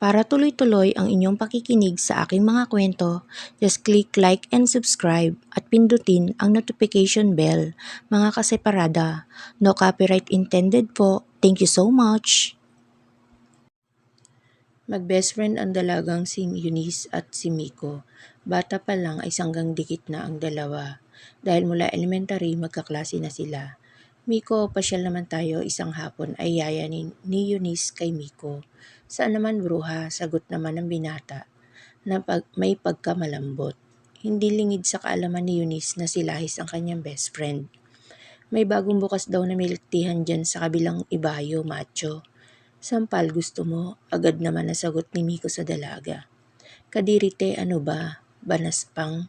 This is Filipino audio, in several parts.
Para tuloy-tuloy ang inyong pakikinig sa aking mga kwento, just click like and subscribe at pindutin ang notification bell, mga kaseparada. No copyright intended po. Thank you so much! Mag-best friend ang dalagang si Eunice at si Miko. Bata pa lang ay sanggang dikit na ang dalawa. Dahil mula elementary, magkaklase na sila. Miko, pasyal naman tayo isang hapon ay yaya ni, ni Eunice kay Miko. Saan naman bruha, sagot naman ng binata na pag, may pagkamalambot. Hindi lingid sa kaalaman ni Eunice na si Lahis ang kanyang best friend. May bagong bukas daw na milk teahan dyan sa kabilang ibayo, macho. Sampal gusto mo, agad naman nasagot ni Miko sa dalaga. Kadirite ano ba, banas pang,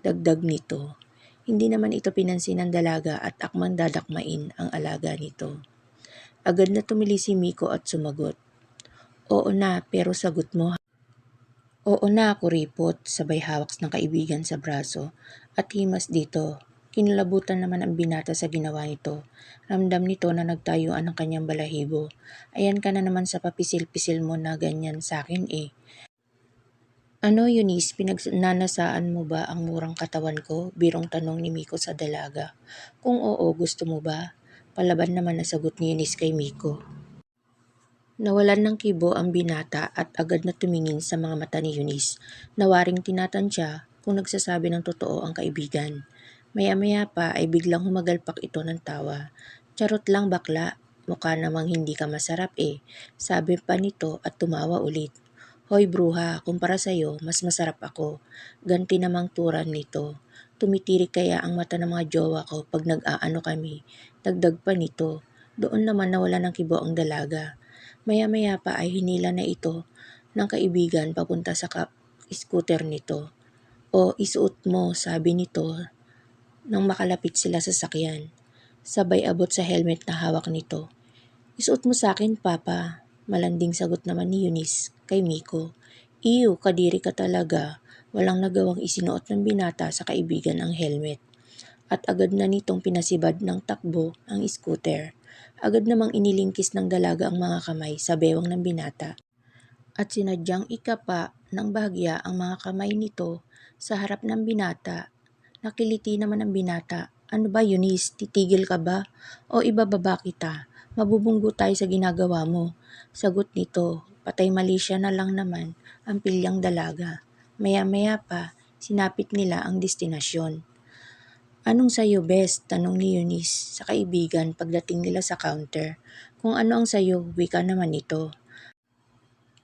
dagdag nito. Hindi naman ito pinansin ng dalaga at akmang dadakmain ang alaga nito. Agad na tumili si Miko at sumagot. Oo na, pero sagot mo. Oo na, kuripot, sabay hawak ng kaibigan sa braso. At himas dito, kinulabutan naman ang binata sa ginawa nito. Ramdam nito na nagtayuan ang kanyang balahibo. Ayan ka na naman sa papisil-pisil mo na ganyan sa akin eh. Ano Eunice, pinagnanasaan mo ba ang murang katawan ko? Birong tanong ni Miko sa dalaga. Kung oo, gusto mo ba? Palaban naman na sagot ni Eunice kay Miko. Nawalan ng kibo ang binata at agad na tumingin sa mga mata ni Eunice. Nawaring tinatansya kung nagsasabi ng totoo ang kaibigan. Maya-maya pa ay biglang humagalpak ito ng tawa. Charot lang bakla, mukha namang hindi ka masarap eh. Sabi pa nito at tumawa ulit. Hoy bruha, kumpara sa'yo, mas masarap ako. Ganti namang turan nito. Tumitirik kaya ang mata ng mga jowa ko pag nag-aano kami. Dagdag pa nito. Doon naman nawala ng kibo ang dalaga. Maya-maya pa ay hinila na ito ng kaibigan papunta sa ka- scooter nito. O isuot mo, sabi nito, nang makalapit sila sa sakyan. Sabay abot sa helmet na hawak nito. Isuot mo sa akin, Papa. Malanding sagot naman ni Eunice kay Miko. Iyo, kadiri ka talaga. Walang nagawang isinuot ng binata sa kaibigan ang helmet. At agad na nitong pinasibad ng takbo ang scooter. Agad namang inilingkis ng dalaga ang mga kamay sa bewang ng binata. At sinadyang ikapa ng bahagya ang mga kamay nito sa harap ng binata. Nakiliti naman ang binata. Ano ba Eunice, titigil ka ba? O ibababa kita? Mabubunggo tayo sa ginagawa mo. Sagot nito, patay mali na lang naman ang pilyang dalaga. Maya-maya pa, sinapit nila ang destinasyon. Anong sayo best? Tanong ni Eunice sa kaibigan pagdating nila sa counter. Kung ano ang sayo, wika naman ito.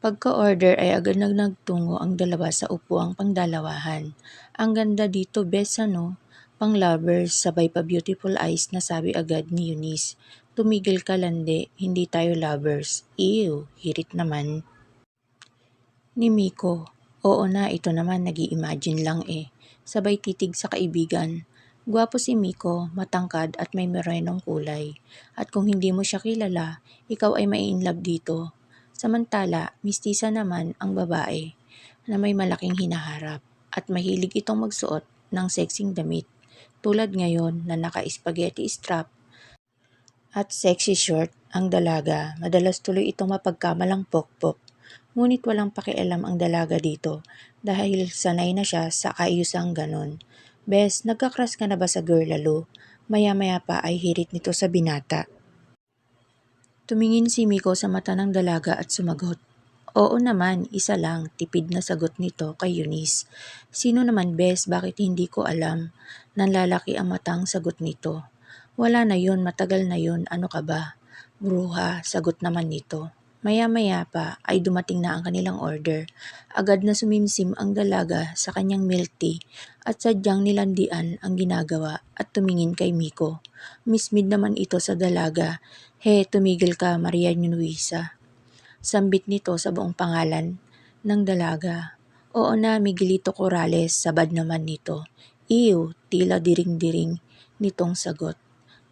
Pagka-order ay agad nag nagtungo ang dalawa sa upuang pangdalawahan. Ang ganda dito, best ano? Pang lovers, sabay pa beautiful eyes na sabi agad ni Eunice. Tumigil ka lande, hindi tayo lovers. Ew, hirit naman. Ni Miko, oo na, ito naman nag imagine lang eh. Sabay titig sa kaibigan. Gwapo si Miko, matangkad at may merenong kulay. At kung hindi mo siya kilala, ikaw ay mai love dito. Samantala, mistisa naman ang babae na may malaking hinaharap at mahilig itong magsuot ng sexing damit. Tulad ngayon na naka-spaghetti strap at sexy short ang dalaga, madalas tuloy itong mapagkamalang pokpok. Ngunit walang pakialam ang dalaga dito dahil sanay na siya sa kaayusang ganon. Bes, nagkakras ka na ba sa girl lalo? Maya-maya pa ay hirit nito sa binata. Tumingin si Miko sa mata ng dalaga at sumagot. Oo naman, isa lang, tipid na sagot nito kay Eunice. Sino naman bes, bakit hindi ko alam? Nanlalaki ang matang sagot nito. Wala na yun, matagal na yun, ano ka ba? Bruha, sagot naman nito. Maya-maya pa ay dumating na ang kanilang order. Agad na sumimsim ang dalaga sa kanyang milk tea at sadyang nilandian ang ginagawa at tumingin kay Miko. Mismid naman ito sa dalaga He, tumigil ka, Maria Nuisa. Sambit nito sa buong pangalan ng dalaga. Oo na, Miguelito Corrales, sabad naman nito. Iw, tila diring-diring nitong sagot.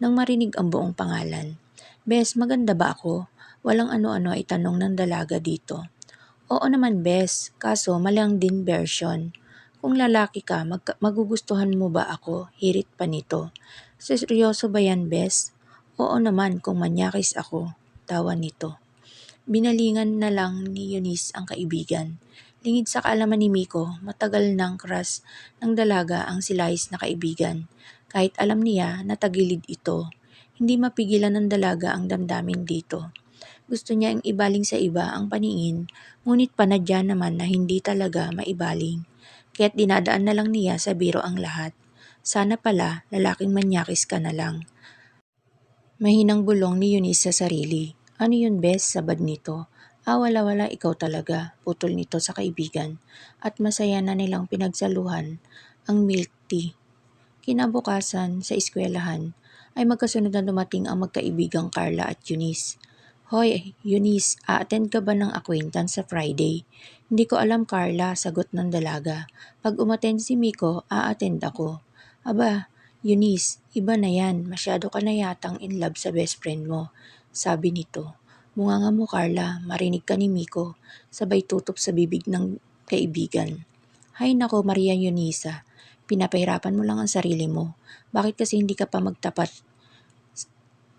Nang marinig ang buong pangalan. Bes, maganda ba ako? Walang ano-ano ay tanong ng dalaga dito. Oo naman, Bes, kaso malang din version. Kung lalaki ka, mag- magugustuhan mo ba ako? Hirit pa nito. Seryoso ba yan, Bes? Oo naman kung manyakis ako, tawa nito. Binalingan na lang ni Eunice ang kaibigan. Lingid sa kaalaman ni Miko, matagal ng crush ng dalaga ang silahis na kaibigan. Kahit alam niya na tagilid ito, hindi mapigilan ng dalaga ang damdamin dito. Gusto niya ang ibaling sa iba ang paningin, ngunit panadya naman na hindi talaga maibaling. Kaya't dinadaan na lang niya sa biro ang lahat. Sana pala, lalaking manyakis ka na lang. Mahinang bulong ni Eunice sa sarili. Ano yun bes, sabad nito? Ah, wala-wala, ikaw talaga, putol nito sa kaibigan. At masaya na nilang pinagsaluhan ang milk tea. Kinabukasan, sa eskwelahan, ay magkasunod na dumating ang magkaibigang Carla at Eunice. Hoy, Eunice, a-attend ka ba ng acquaintance sa Friday? Hindi ko alam, Carla, sagot ng dalaga. Pag umattend si Miko, a-attend ako. Aba, Eunice, iba na yan. Masyado ka na yatang in love sa best friend mo. Sabi nito. Bunga nga mo, Carla. Marinig ka ni Miko. Sabay tutup sa bibig ng kaibigan. Hay nako, Maria Eunisa. Pinapahirapan mo lang ang sarili mo. Bakit kasi hindi ka pa magtapat?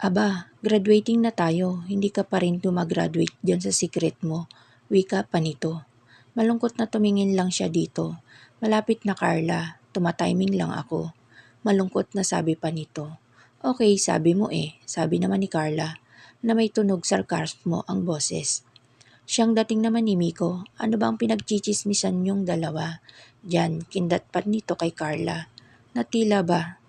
Aba, graduating na tayo. Hindi ka pa rin dumagraduate dyan sa secret mo. Wika pa nito. Malungkot na tumingin lang siya dito. Malapit na Carla. Tumatiming lang ako. Malungkot na sabi pa nito. Okay, sabi mo eh. Sabi naman ni Carla na may tunog sarkasmo ang boses. Siyang dating naman ni Miko, ano ba ang pinagchichismisan niyong dalawa? Diyan, kindat pa nito kay Carla. Natila ba?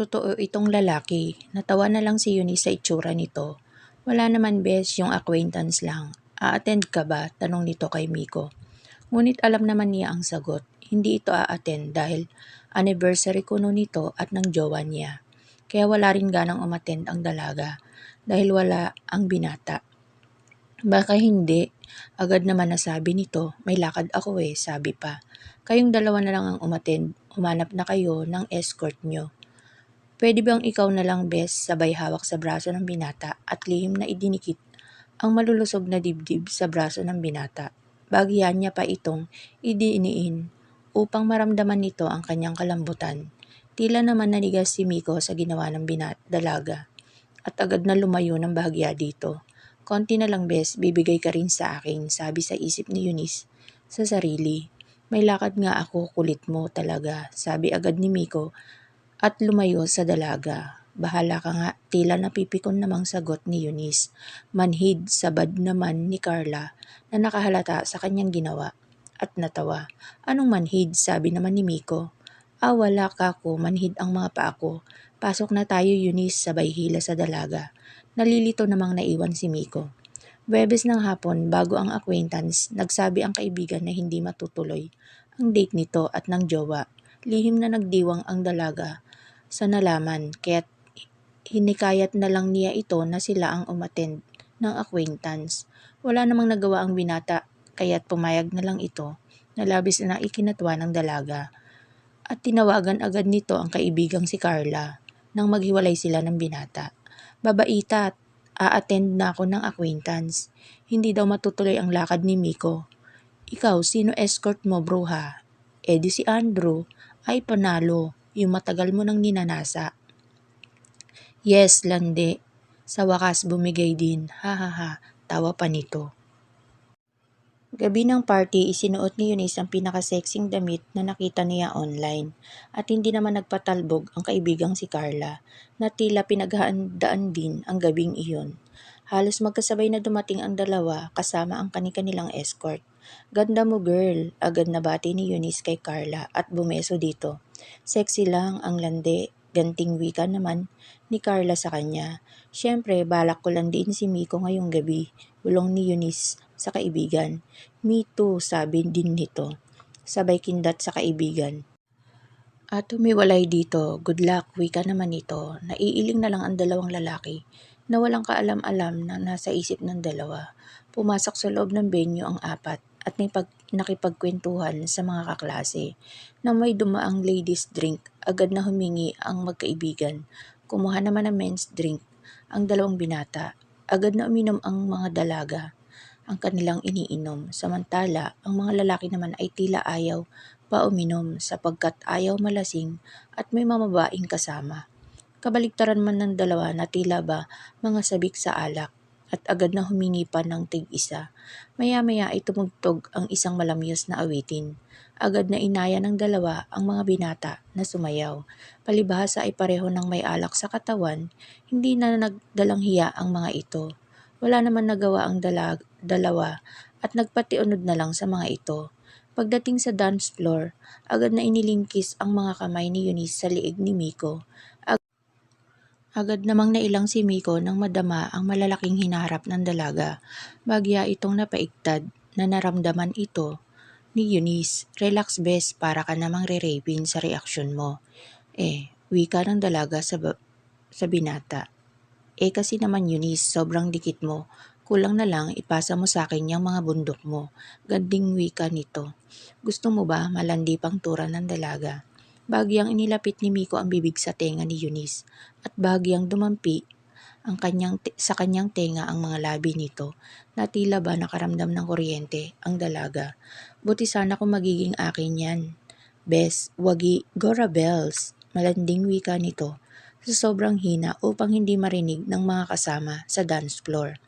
Totoo itong lalaki. Natawa na lang si Eunice sa itsura nito. Wala naman bes, yung acquaintance lang. A-attend ka ba? Tanong nito kay Miko. Ngunit alam naman niya ang sagot. Hindi ito a-attend dahil anniversary ko no nito at ng jowa niya. Kaya wala rin ganang umattend ang dalaga dahil wala ang binata. Baka hindi. Agad naman nasabi nito, may lakad ako eh, sabi pa. Kayong dalawa na lang ang umattend, humanap na kayo ng escort nyo. Pwede bang ikaw na lang bes sabay hawak sa braso ng binata at lihim na idinikit ang malulusog na dibdib sa braso ng binata. Bagyan niya pa itong idiiniin upang maramdaman nito ang kanyang kalambutan. Tila naman nanigas si Miko sa ginawa ng binat dalaga at agad na lumayo ng bahagya dito. Konti na lang bes, bibigay ka rin sa akin, sabi sa isip ni Eunice sa sarili. May lakad nga ako, kulit mo talaga, sabi agad ni Miko at lumayo sa dalaga. Bahala ka nga, tila napipikon namang sagot ni Eunice. Manhid sabad naman ni Carla na nakahalata sa kanyang ginawa at natawa. Anong manhid? Sabi naman ni Miko. Ah, wala ka ko, manhid ang mga paa ko. Pasok na tayo, Eunice, sabay hila sa dalaga. Nalilito namang naiwan si Miko. Webes ng hapon, bago ang acquaintance, nagsabi ang kaibigan na hindi matutuloy ang date nito at ng jowa. Lihim na nagdiwang ang dalaga sa nalaman, kaya't hinikayat na lang niya ito na sila ang umattend ng acquaintance. Wala namang nagawa ang binata, kaya't pumayag na lang ito na labis na ikinatwa ng dalaga. At tinawagan agad nito ang kaibigang si Carla nang maghiwalay sila ng binata. Babaita, a-attend na ako ng acquaintance. Hindi daw matutuloy ang lakad ni Miko. Ikaw, sino escort mo, bruha? Eh di si Andrew. Ay panalo, yung matagal mo nang ninanasa. Yes, lande. Sa wakas bumigay din. Ha ha ha, tawa pa nito. Gabi ng party, isinuot ni Eunice ang pinakasexing damit na nakita niya online. At hindi naman nagpatalbog ang kaibigang si Carla, na tila pinaghaandaan din ang gabing iyon. Halos magkasabay na dumating ang dalawa kasama ang kani-kanilang escort. Ganda mo girl, agad na bati ni Eunice kay Carla at bumeso dito. Sexy lang ang lande, ganting wika naman ni Carla sa kanya. Siyempre, balak ko lang din si Miko ngayong gabi, bulong ni Eunice sa kaibigan. Me too, sabi din nito. Sabay kindat sa kaibigan. At humiwalay dito, good luck, wika naman ito. Naiiling na lang ang dalawang lalaki na walang kaalam-alam na nasa isip ng dalawa. Pumasok sa loob ng venue ang apat at may pag, nakipagkwentuhan sa mga kaklase. Na may dumaang ladies drink, agad na humingi ang magkaibigan. Kumuha naman ng men's drink ang dalawang binata. Agad na uminom ang mga dalaga ang kanilang iniinom. Samantala, ang mga lalaki naman ay tila ayaw pa uminom sapagkat ayaw malasing at may mamabaing kasama. Kabaligtaran man ng dalawa na tila ba mga sabik sa alak at agad na humingi pa ng tig-isa. Maya-maya ay tumugtog ang isang malamyos na awitin. Agad na inaya ng dalawa ang mga binata na sumayaw. Palibhasa ay pareho ng may alak sa katawan, hindi na nagdalang hiya ang mga ito. Wala naman nagawa ang dala- dalawa at nagpatiunod na lang sa mga ito. Pagdating sa dance floor, agad na inilingkis ang mga kamay ni Eunice sa liig ni Miko. Ag- agad namang nailang si Miko nang madama ang malalaking hinaharap ng dalaga. Bagya itong napaigtad na naramdaman ito ni Eunice. Relax bes para ka namang re-rapin sa reaksyon mo. Eh, wika ng dalaga sa, sa binata. Eh kasi naman Eunice, sobrang dikit mo. Kulang na lang ipasa mo sa akin yung mga bundok mo. Ganding wika nito. Gusto mo ba malandi pang tura ng dalaga? Bagyang inilapit ni Miko ang bibig sa tenga ni Eunice at bagyang dumampi ang kanyang sa kanyang tenga ang mga labi nito na tila ba nakaramdam ng kuryente ang dalaga. Buti sana kung magiging akin yan. Bes, wagi, Gora Bells. Malanding wika nito sa sobrang hina upang hindi marinig ng mga kasama sa dance floor.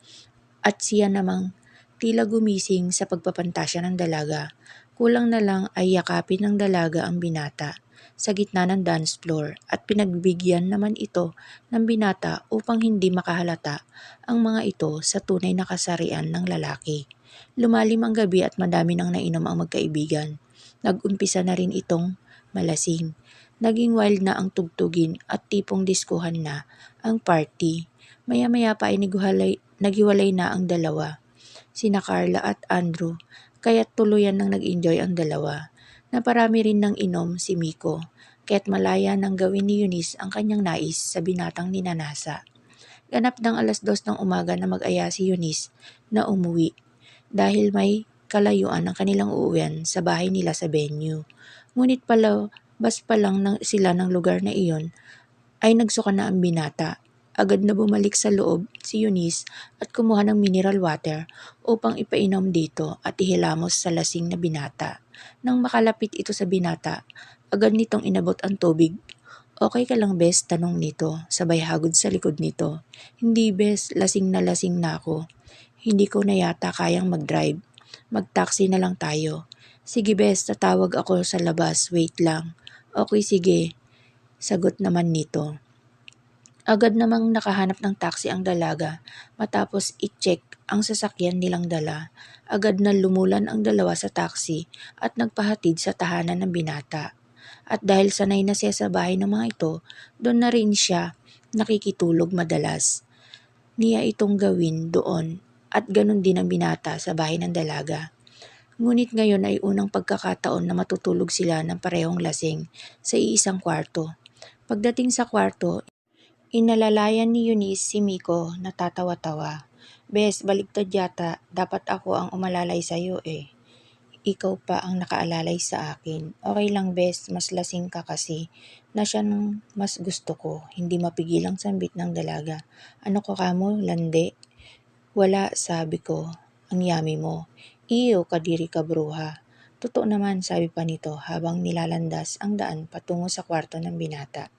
At siya namang tila gumising sa pagpapantasya ng dalaga. Kulang na lang ay yakapin ng dalaga ang binata sa gitna ng dance floor at pinagbigyan naman ito ng binata upang hindi makahalata ang mga ito sa tunay na kasarian ng lalaki. Lumalim ang gabi at madami nang nainom ang magkaibigan. Nag-umpisa na rin itong malasing. Naging wild na ang tugtugin at tipong diskuhan na ang party. Maya-maya pa ay naghiwalay, naghiwalay na ang dalawa, sina Carla at Andrew, kaya't tuluyan nang nag-enjoy ang dalawa. Naparami rin ng inom si Miko, kaya't malaya nang gawin ni Eunice ang kanyang nais sa binatang ninanasa. Ganap ng alas dos ng umaga na mag-aya si Eunice na umuwi dahil may kalayuan ang kanilang uuwian sa bahay nila sa venue. Ngunit palabas pa lang ng, sila ng lugar na iyon ay nagsuka na ang binata. Agad na bumalik sa loob si Eunice at kumuha ng mineral water upang ipainom dito at ihilamos sa lasing na binata. Nang makalapit ito sa binata, agad nitong inabot ang tubig. Okay ka lang bes? Tanong nito, sabay hagod sa likod nito. Hindi bes, lasing na lasing na ako. Hindi ko na yata kayang mag-drive. Mag-taxi na lang tayo. Sige bes, tatawag ako sa labas, wait lang. Okay sige, sagot naman nito. Agad namang nakahanap ng taxi ang dalaga matapos i-check ang sasakyan nilang dala. Agad na lumulan ang dalawa sa taxi at nagpahatid sa tahanan ng binata. At dahil sanay na siya sa bahay ng mga ito, doon na rin siya nakikitulog madalas. Niya itong gawin doon at ganun din ang binata sa bahay ng dalaga. Ngunit ngayon ay unang pagkakataon na matutulog sila ng parehong lasing sa iisang kwarto. Pagdating sa kwarto, inalalayan ni Eunice si Miko na tatawa-tawa. Bes, baligtad yata. Dapat ako ang umalalay sa'yo eh. Ikaw pa ang nakaalalay sa akin. Okay lang bes, mas lasing ka kasi. Na siya nang mas gusto ko. Hindi mapigilang sambit ng dalaga. Ano ko kamo, lande? Wala, sabi ko. Ang yami mo. Iyo, kadiri ka bruha. Totoo naman, sabi pa nito habang nilalandas ang daan patungo sa kwarto ng binata.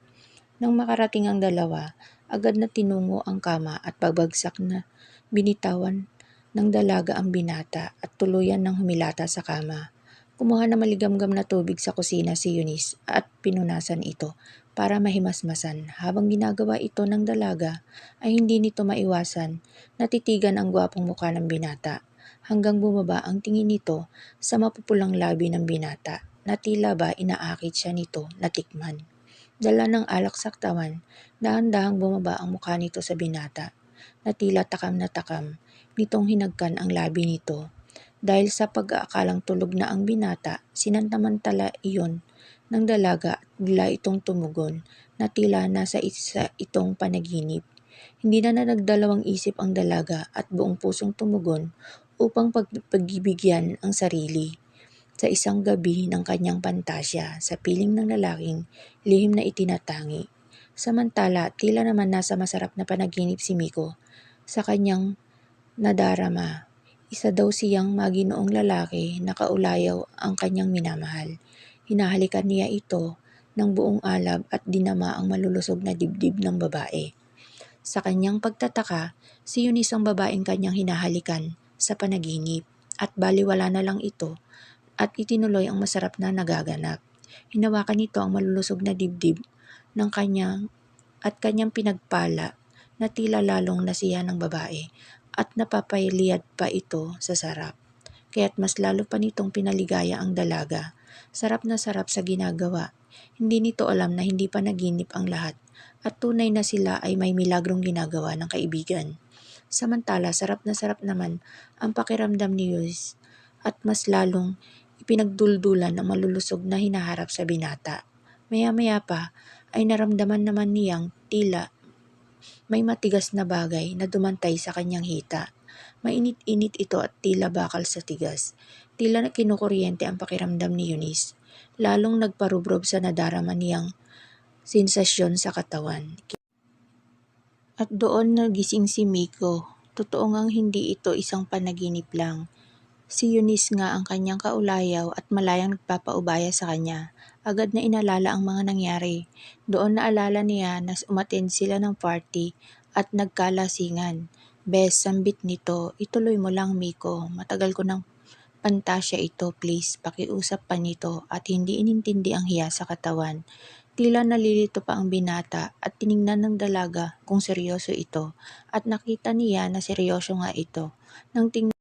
Nang makarating ang dalawa, agad na tinungo ang kama at pagbagsak na binitawan ng dalaga ang binata at tuluyan ng humilata sa kama. Kumuha na maligamgam na tubig sa kusina si Eunice at pinunasan ito para mahimasmasan. Habang ginagawa ito ng dalaga, ay hindi nito maiwasan natitigan ang gwapong mukha ng binata hanggang bumaba ang tingin nito sa mapupulang labi ng binata na tila ba inaakit siya nito na tikman. Dala ng alak sa katawan, dahan-dahang bumaba ang mukha nito sa binata na tila takam na takam nitong hinagkan ang labi nito. Dahil sa pag-aakalang tulog na ang binata, sinantamantala iyon ng dalaga at bigla itong tumugon na tila nasa isa itong panaginip. Hindi na nagdalawang isip ang dalaga at buong pusong tumugon upang pagpagibigyan ang sarili sa isang gabi ng kanyang pantasya sa piling ng lalaking lihim na itinatangi. Samantala, tila naman nasa masarap na panaginip si Miko sa kanyang nadarama. Isa daw siyang maginoong lalaki na kaulayaw ang kanyang minamahal. Hinahalikan niya ito ng buong alab at dinama ang malulusog na dibdib ng babae. Sa kanyang pagtataka, si Eunice ang babaeng kanyang hinahalikan sa panaginip at baliwala na lang ito at itinuloy ang masarap na nagaganap. Hinawakan nito ang malulusog na dibdib ng kanyang at kanyang pinagpala na tila lalong nasiya ng babae at napapayliad pa ito sa sarap. Kaya't mas lalo pa nitong pinaligaya ang dalaga. Sarap na sarap sa ginagawa. Hindi nito alam na hindi pa naginip ang lahat at tunay na sila ay may milagrong ginagawa ng kaibigan. Samantala, sarap na sarap naman ang pakiramdam ni Yus at mas lalong ipinagduldulan ang malulusog na hinaharap sa binata. Maya-maya pa ay naramdaman naman niyang tila may matigas na bagay na dumantay sa kanyang hita. Mainit-init ito at tila bakal sa tigas. Tila na kinukuryente ang pakiramdam ni Eunice. Lalong nagparubrob sa nadarama niyang sensasyon sa katawan. At doon nagising si Miko. Totoo ngang hindi ito isang panaginip lang. Si Eunice nga ang kanyang kaulayaw at malayang nagpapaubaya sa kanya. Agad na inalala ang mga nangyari. Doon naalala niya na umattend sila ng party at nagkalasingan. Bes, sambit nito, ituloy mo lang Miko. Matagal ko ng pantasya ito, please. Pakiusap pa nito at hindi inintindi ang hiya sa katawan. Tila nalilito pa ang binata at tiningnan ng dalaga kung seryoso ito at nakita niya na seryoso nga ito. Nang ting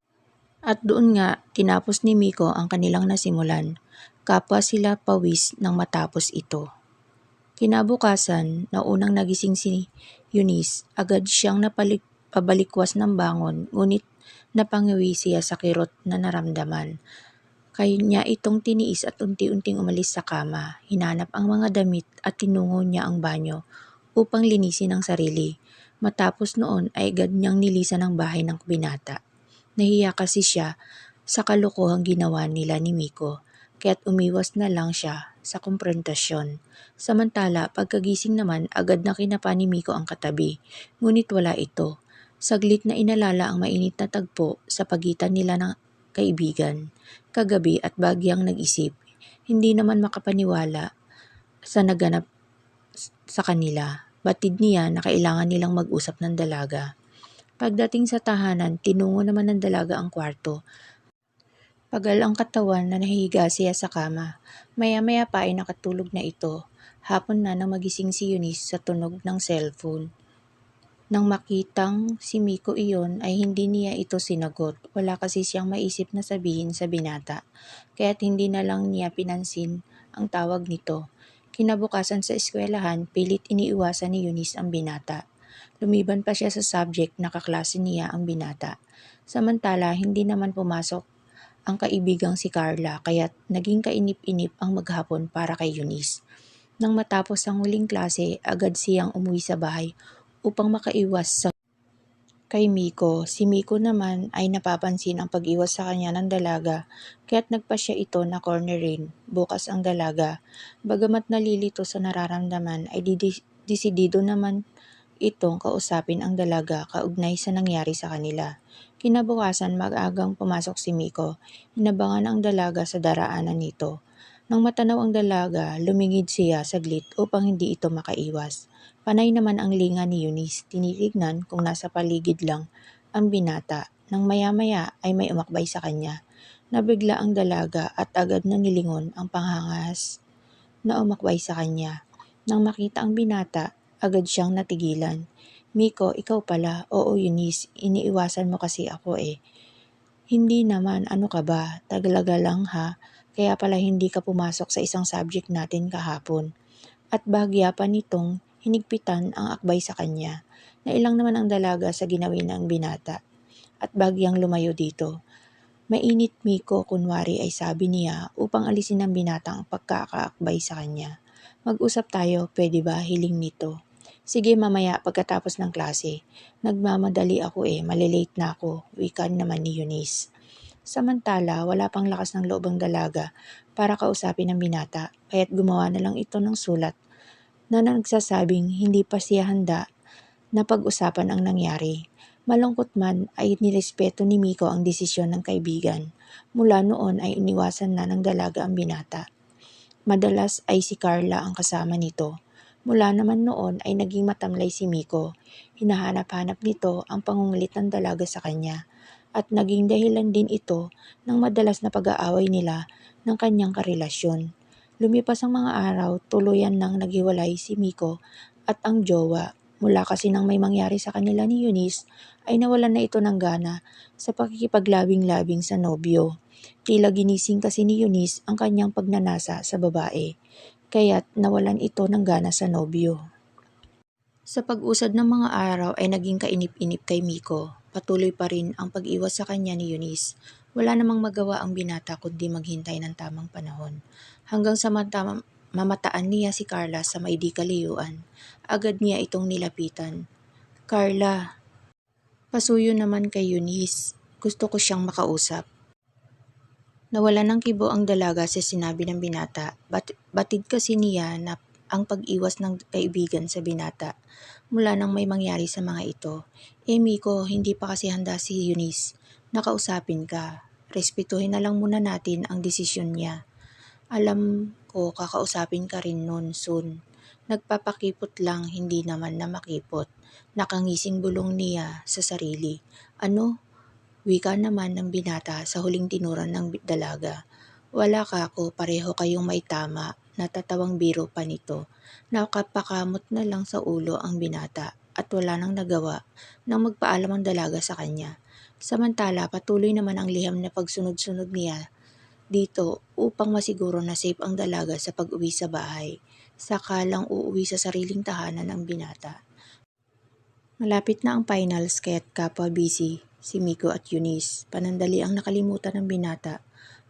at doon nga, tinapos ni Miko ang kanilang nasimulan. Kapwa sila pawis nang matapos ito. Kinabukasan, na unang nagising si Eunice, agad siyang napalik, pabalikwas ng bangon, ngunit napangiwi siya sa kirot na naramdaman. Kaya itong tiniis at unti-unting umalis sa kama, hinanap ang mga damit at tinungo niya ang banyo upang linisin ang sarili. Matapos noon ay agad niyang nilisan ang bahay ng binata. Nahiya kasi siya sa kalokohang ginawa nila ni Miko, kaya't umiwas na lang siya sa komprontasyon. Samantala, pagkagising naman, agad na kinapa ni Miko ang katabi, ngunit wala ito. Saglit na inalala ang mainit na tagpo sa pagitan nila ng kaibigan kagabi at bagyang nag-isip. Hindi naman makapaniwala sa naganap sa kanila. Batid niya na kailangan nilang mag-usap ng dalaga. Pagdating sa tahanan, tinungo naman ng dalaga ang kwarto. Pagal ang katawan na nahihiga siya sa kama. Maya-maya pa ay nakatulog na ito. Hapon na nang magising si Eunice sa tunog ng cellphone. Nang makitang si Miko iyon ay hindi niya ito sinagot. Wala kasi siyang maisip na sabihin sa binata. Kaya't hindi na lang niya pinansin ang tawag nito. Kinabukasan sa eskwelahan, pilit iniiwasan ni Eunice ang binata. Lumiban pa siya sa subject na kaklase niya ang binata. Samantala, hindi naman pumasok ang kaibigang si Carla kaya't naging kainip-inip ang maghapon para kay Eunice. Nang matapos ang huling klase, agad siyang umuwi sa bahay upang makaiwas sa kay Miko. Si Miko naman ay napapansin ang pag-iwas sa kanya ng dalaga, kaya't nagpa siya ito na cornerin, bukas ang dalaga. Bagamat nalilito sa nararamdaman, ay disidido naman itong kausapin ang dalaga kaugnay sa nangyari sa kanila. Kinabukasan mag-agang pumasok si Miko, hinabangan ang dalaga sa daraanan nito. Nang matanaw ang dalaga, lumingid siya saglit upang hindi ito makaiwas. Panay naman ang linga ni Eunice, tinitignan kung nasa paligid lang ang binata. Nang maya-maya ay may umakbay sa kanya. Nabigla ang dalaga at agad na nilingon ang panghangas na umakbay sa kanya. Nang makita ang binata, agad siyang natigilan. Miko, ikaw pala. Oo, Eunice, iniiwasan mo kasi ako eh. Hindi naman, ano ka ba? Tagalaga lang ha. Kaya pala hindi ka pumasok sa isang subject natin kahapon. At bahagya pa nitong hinigpitan ang akbay sa kanya. Nailang naman ang dalaga sa ginawin ng binata at bagyang lumayo dito. Mainit Miko kunwari ay sabi niya upang alisin ng binata ang pagkakaakbay sa kanya. Mag-usap tayo, pwede ba hiling nito? Sige mamaya pagkatapos ng klase. Nagmamadali ako eh, malilate na ako, wika naman ni Eunice. Samantala, wala pang lakas ng loob ang dalaga para kausapin ng binata, kaya't gumawa na lang ito ng sulat na nagsasabing hindi pa siya handa na pag-usapan ang nangyari. Malungkot man ay nirespeto ni Miko ang desisyon ng kaibigan. Mula noon ay iniwasan na ng dalaga ang binata. Madalas ay si Carla ang kasama nito. Mula naman noon ay naging matamlay si Miko. Hinahanap-hanap nito ang pangungulit ng dalaga sa kanya at naging dahilan din ito ng madalas na pag-aaway nila ng kanyang karelasyon. Lumipas ang mga araw, tuluyan nang naghiwalay si Miko at ang jowa. Mula kasi nang may mangyari sa kanila ni Eunice, ay nawalan na ito ng gana sa pakikipaglabing-labing sa nobyo. Tila ginising kasi ni Eunice ang kanyang pagnanasa sa babae, kaya't nawalan ito ng gana sa nobyo. Sa pag-usad ng mga araw ay naging kainip-inip kay Miko. Patuloy pa rin ang pag-iwas sa kanya ni Eunice. Wala namang magawa ang binata kundi maghintay ng tamang panahon. Hanggang sa mata- mamataan niya si Carla sa may di kaliyuan. Agad niya itong nilapitan. Carla, pasuyo naman kay Eunice. Gusto ko siyang makausap. Nawala ng kibo ang dalaga sa sinabi ng binata. Bat- batid kasi niya na ang pag-iwas ng kaibigan sa binata mula nang may mangyari sa mga ito. Eh Miko, hindi pa kasi handa si Eunice. Nakausapin ka. Respetuhin na lang muna natin ang desisyon niya. Alam ko kakausapin ka rin noon soon. Nagpapakipot lang, hindi naman na makipot. Nakangising bulong niya sa sarili. Ano? Wika naman ng binata sa huling tinuran ng dalaga. Wala ka ako, pareho kayong may tama. Natatawang biro pa nito. Nakapakamot na lang sa ulo ang binata at wala nang nagawa nang magpaalam ang dalaga sa kanya. Samantala, patuloy naman ang liham na pagsunod-sunod niya dito upang masiguro na safe ang dalaga sa pag-uwi sa bahay. Saka lang uuwi sa sariling tahanan ang binata. Malapit na ang finals kaya't kapwa busy si Miko at Eunice. Panandali ang nakalimutan ng binata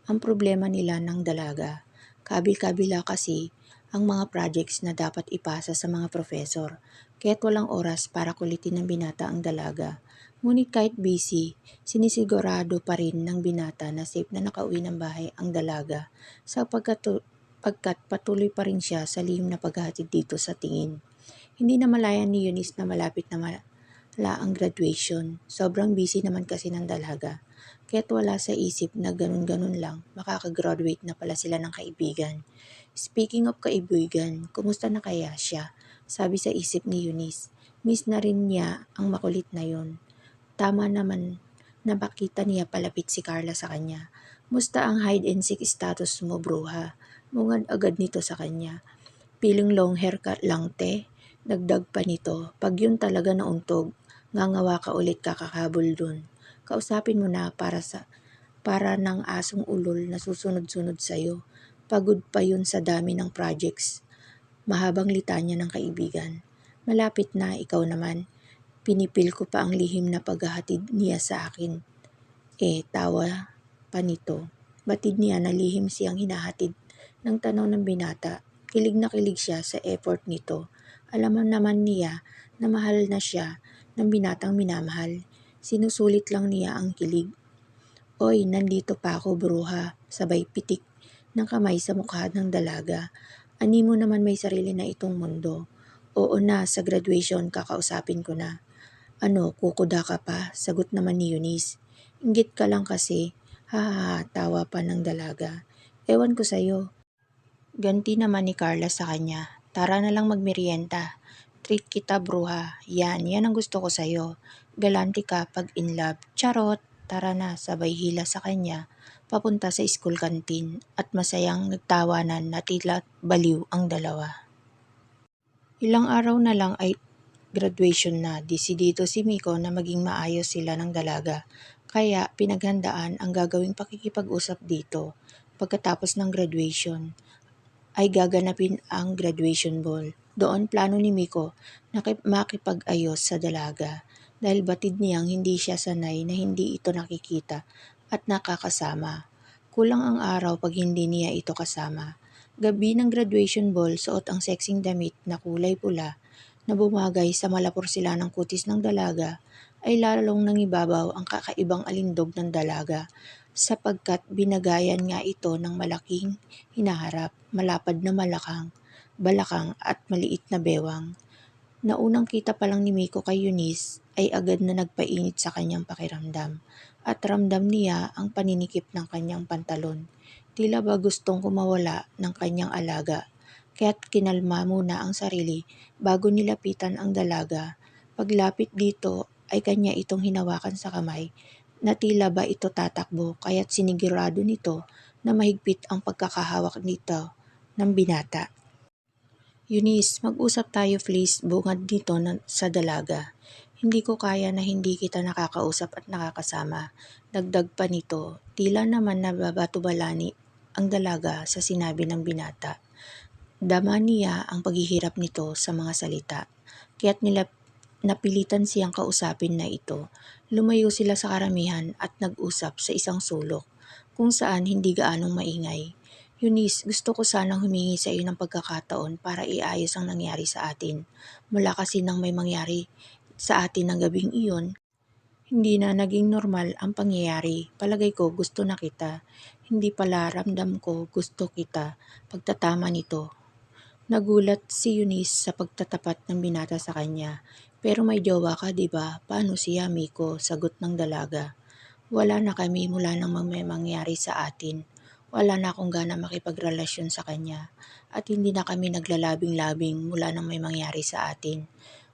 ang problema nila ng dalaga. Kabil-kabila kasi ang mga projects na dapat ipasa sa mga profesor, kaya't walang oras para kulitin ng binata ang dalaga. Ngunit kahit busy, sinisigurado pa rin ng binata na safe na nakauwi ng bahay ang dalaga sapagkat pagkat patuloy pa rin siya sa lihim na paghahatid dito sa tingin. Hindi na malayan ni Eunice na malapit na mala ang graduation. Sobrang busy naman kasi ng dalaga. Kaya't wala sa isip na ganun-ganun lang, makakagraduate na pala sila ng kaibigan. Speaking of kaibigan, kumusta na kaya siya? Sabi sa isip ni Eunice. Miss na rin niya ang makulit na yon. Tama naman na makita niya palapit si Carla sa kanya. Musta ang hide and seek status mo, bruha? Mungad agad nito sa kanya. Piling long haircut lang, te. Dagdag pa nito, pag yun talaga nauntog, ngangawa ka ulit kakakabol dun. Kausapin mo na para sa para ng asong ulol na susunod-sunod sa'yo. Pagod pa yun sa dami ng projects. Mahabang litanya ng kaibigan. Malapit na ikaw naman. Pinipil ko pa ang lihim na paghahatid niya sa akin. Eh, tawa pa nito. Batid niya na lihim siyang hinahatid ng tanaw ng binata. Kilig na kilig siya sa effort nito. Alam naman niya na mahal na siya ng binatang minamahal. Sinusulit lang niya ang kilig. Oy, nandito pa ako bruha, sabay pitik ng kamay sa mukha ng dalaga. Ani mo naman may sarili na itong mundo. Oo na, sa graduation kakausapin ko na. Ano, kukuda ka pa? Sagot naman ni Eunice. Ingit ka lang kasi. Ha ha ha, tawa pa ng dalaga. Ewan ko sa'yo. Ganti naman ni Carla sa kanya. Tara na lang magmerienda. Treat kita, bruha. Yan, yan ang gusto ko sa'yo. Galante ka pag in love. Charot! Tara na, sabay hila sa kanya. Papunta sa school canteen at masayang nagtawanan na tila baliw ang dalawa. Ilang araw na lang ay graduation na. Disidido si Miko na maging maayos sila ng dalaga. Kaya pinaghandaan ang gagawing pakikipag-usap dito. Pagkatapos ng graduation, ay gaganapin ang graduation ball. Doon plano ni Miko na makipag-ayos sa dalaga dahil batid niyang hindi siya sanay na hindi ito nakikita at nakakasama. Kulang ang araw pag hindi niya ito kasama. Gabi ng graduation ball, suot ang sexing damit na kulay pula na bumagay sa malapor sila ng kutis ng dalaga ay lalong nangibabaw ang kakaibang alindog ng dalaga sapagkat binagayan nga ito ng malaking hinaharap, malapad na malakang, balakang at maliit na bewang. Naunang kita pa lang ni Miko kay Eunice ay agad na nagpainit sa kanyang pakiramdam at ramdam niya ang paninikip ng kanyang pantalon. Tila ba gustong kumawala ng kanyang alaga. kaya't kinalma muna ang sarili bago nilapitan ang dalaga. Paglapit dito ay kanya itong hinawakan sa kamay na tila ba ito tatakbo kaya't sinigurado nito na mahigpit ang pagkakahawak nito ng binata. Eunice, mag-usap tayo please bungad dito na, sa dalaga. Hindi ko kaya na hindi kita nakakausap at nakakasama. Dagdag pa nito, tila naman nababatubalani ang dalaga sa sinabi ng binata. Dama niya ang paghihirap nito sa mga salita. Kaya't nila napilitan siyang kausapin na ito. Lumayo sila sa karamihan at nag-usap sa isang sulok kung saan hindi gaanong maingay. Eunice, gusto ko sanang humingi sa iyo ng pagkakataon para iayos ang nangyari sa atin. Mula kasi nang may mangyari sa atin ng gabing iyon, hindi na naging normal ang pangyayari. Palagay ko gusto na kita. Hindi pala ramdam ko gusto kita. Pagtatama nito. Nagulat si Eunice sa pagtatapat ng binata sa kanya. Pero may jowa ka, di ba? Paano siya, Miko? Sagot ng dalaga. Wala na kami mula nang may mangyari sa atin. Wala na akong gana makipagrelasyon sa kanya. At hindi na kami naglalabing-labing mula nang may mangyari sa atin.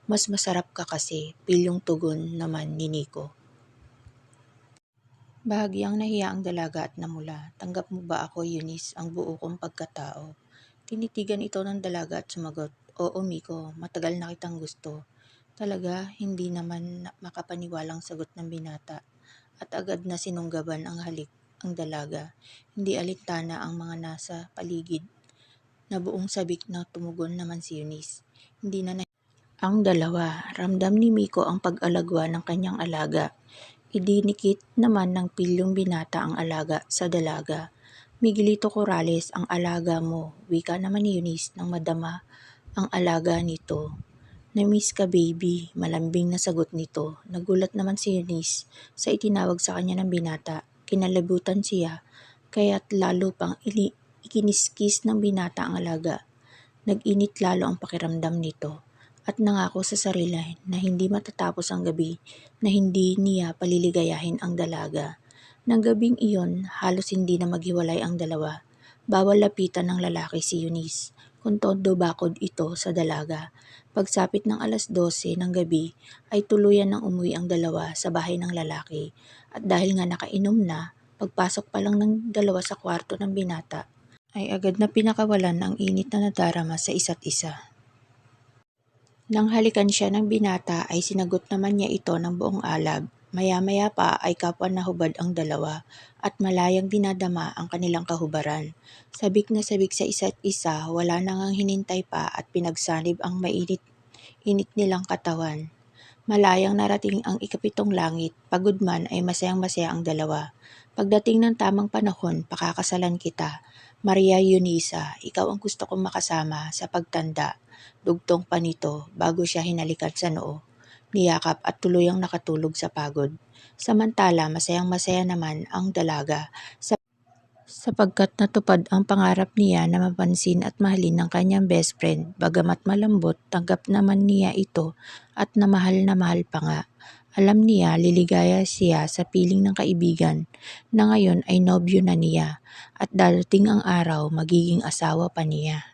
Mas masarap ka kasi, pilyong tugon naman ni Nico. Bahagyang nahiya ang dalaga at namula. Tanggap mo ba ako, Eunice, ang buo kong pagkatao? Tinitigan ito ng dalaga at sumagot, Oo, Miko, matagal na kitang gusto. Talaga, hindi naman makapaniwalang sagot ng binata. At agad na sinunggaban ang halik ang dalaga. Hindi alintana ang mga nasa paligid. Na buong sabik na tumugon naman si Eunice. Hindi na ang dalawa. Ramdam ni Miko ang pag-alagwa ng kanyang alaga. Idinikit naman ng pilyong binata ang alaga sa dalaga. Miguelito Corrales ang alaga mo. Wika naman ni Eunice nang madama ang alaga nito. Na-miss ka baby, malambing na sagot nito. Nagulat naman si Eunice sa itinawag sa kanya ng binata. Kinalabutan siya, kaya't lalo pang ili- ikiniskis ng binata ang alaga. Nag-init lalo ang pakiramdam nito at nangako sa sarili na hindi matatapos ang gabi na hindi niya paliligayahin ang dalaga. Nang gabing iyon, halos hindi na maghiwalay ang dalawa. Bawal lapitan ng lalaki si Eunice, kung todo bakod ito sa dalaga. Pagsapit ng alas 12 ng gabi, ay tuluyan ng umuwi ang dalawa sa bahay ng lalaki. At dahil nga nakainom na, pagpasok pa lang ng dalawa sa kwarto ng binata, ay agad na pinakawalan ang init na nadarama sa isa't isa. Nang halikan siya ng binata ay sinagot naman niya ito ng buong alab. Maya-maya pa ay kapwa na hubad ang dalawa at malayang dinadama ang kanilang kahubaran. Sabik na sabik sa isa't isa, wala nang ang hinintay pa at pinagsanib ang mainit init nilang katawan. Malayang narating ang ikapitong langit, pagod man ay masayang masaya ang dalawa. Pagdating ng tamang panahon, pakakasalan kita. Maria Eunice, ikaw ang gusto kong makasama sa pagtanda. Dugtong pa nito bago siya hinalikan sa noo, niyakap at tuluyang nakatulog sa pagod. Samantala, masayang masaya naman ang dalaga sa sapagkat natupad ang pangarap niya na mapansin at mahalin ng kanyang best friend. Bagamat malambot, tanggap naman niya ito at namahal na mahal pa nga. Alam niya liligaya siya sa piling ng kaibigan na ngayon ay nobyo na niya at darating ang araw magiging asawa pa niya.